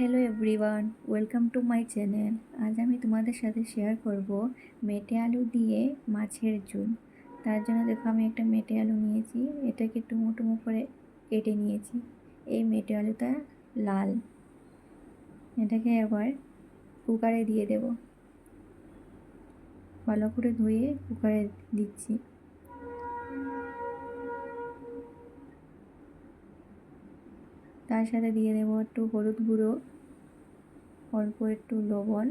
Hello everyone welcome to my channel আজ আমি তোমাদের সাথে শেয়ার করব মেটে আলু দিয়ে মাছের ঝোল। তার জন্য দেখো আমি একটা মেটে আলু নিয়েছি, এটাকে টুমো টুমো করে কেটে নিয়েছি। এই মেটে আলুটা লাল। এটাকে আবার কুকারে দিয়ে দেব। ভালো করে ধুয়ে কুকারে দিচ্ছি। তার সাথে দিয়ে দেবো একটু হলুদ গুঁড়ো, অল্প একটু লবণ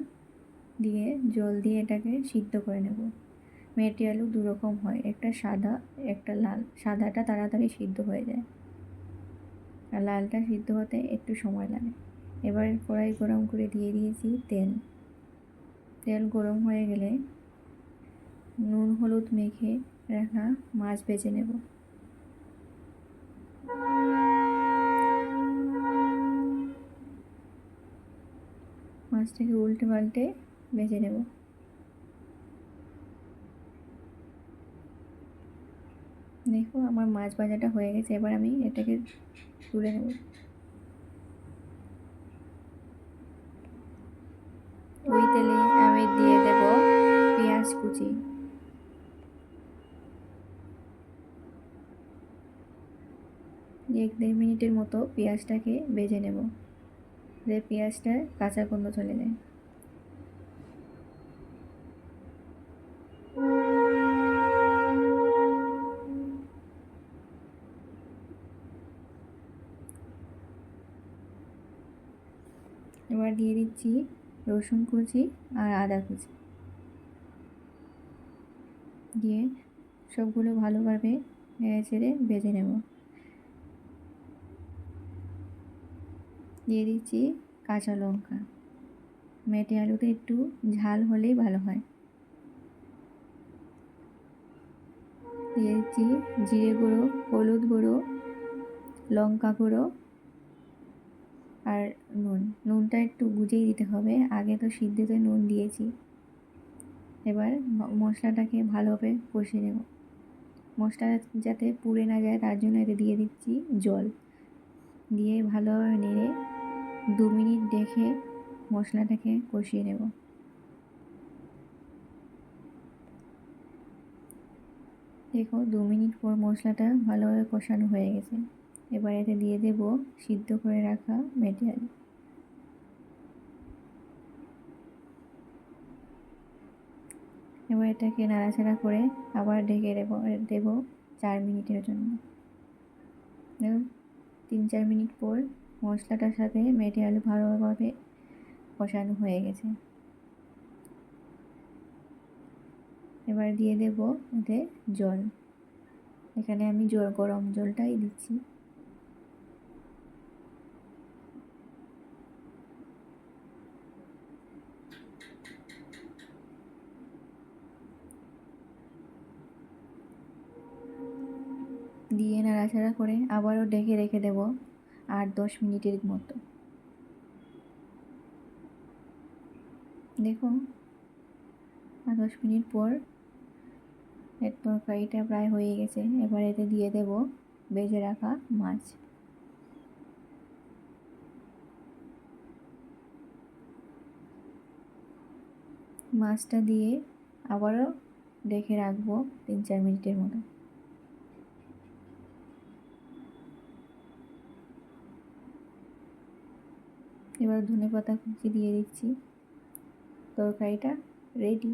দিয়ে জল দিয়ে এটাকে সিদ্ধ করে নেব। মেটে আলু দু রকম হয়, একটা সাদা, একটা লাল। সাদাটা তাড়াতাড়ি সিদ্ধ হয়ে যায়। আর লালটা সিদ্ধ হতে একটু সময় লাগে। এবার কড়াই গরম করে দিয়ে দিয়েছি তেল। তেল গরম হয়ে গেলে নুন, হলুদ মেখে রাখা মাছ বেছে নেব। মাছটাকে উল্টে পাল্টে ভেজে নেব। দেখো, আমার মাছ ভাজাটা হয়ে গেছে, এবার আমি এটাকে তুলে নেব। ওই তেলে আমি দিয়ে দেব পেঁয়াজ কুচি। এক দেড় মিনিটের মতো পেঁয়াজটাকে ভেজে নেব। যে পেঁয়াজটা কাঁচা গন্ধ চলে যায় এবার দিয়ে দিচ্ছি রসুন কুচি আর আদা কুচি। দিয়ে সবগুলো ভালোভাবে নেড়ে ছেড়ে ভেজে নেব। দিয়ে দিচ্ছি কাঁচা লঙ্কা। মেটে আলুতে একটু ঝাল হলেই ভালো হয়। দিয়ে দিচ্ছি জিরে গুঁড়ো, হলুদ গুঁড়ো, লঙ্কা গুঁড়ো আর নুন। নুনটা একটু বুঝেই দিতে হবে। আগে তো সিদ্ধতে নুন দিয়েছি। এবার মশলাটাকে ভালোভাবে কষিয়ে নেব। মশলা যাতে পুড়ে না যায় তার জন্য এতে দিয়ে দিচ্ছি জল। দিয়ে ভালোভাবে নেড়ে দু মিনিট দেখে মশলাটাকে কষিয়ে নেব। দেখো, দু মিনিট পর মশলাটা ভালোভাবে কষানো হয়ে গেছে। এবার এতে দিয়ে দেব সিদ্ধ করে রাখা মেটেরিয়াল এবার এটাকে নাড়াচাড়া করে আবার ঢেকে দেবো, দেব চার মিনিটের জন্য। তিন চার মিনিট পর মশলাটার সাথে মেটে আলু ভালোভাবে কষানো হয়ে গেছে। এবার দিয়ে দেব এতে জল। এখানে আমি জল, গরম জলটাই দিচ্ছি। দিয়ে নাড়াচাড়া করে আবারও ডেকে রেখে দেব। আট দশ মিনিটের মতো। দেখুন, আর দশ মিনিট পর এর তরকারিটা প্রায় হয়ে গেছে। এবার এতে দিয়ে দেব বেজে রাখা মাছ। মাছটা দিয়ে আবারও ডেকে রাখব তিন চার মিনিটের মতো। এবার ধনে পাতা কুচি দিয়ে দিচ্ছি। তরকারিটা রেডি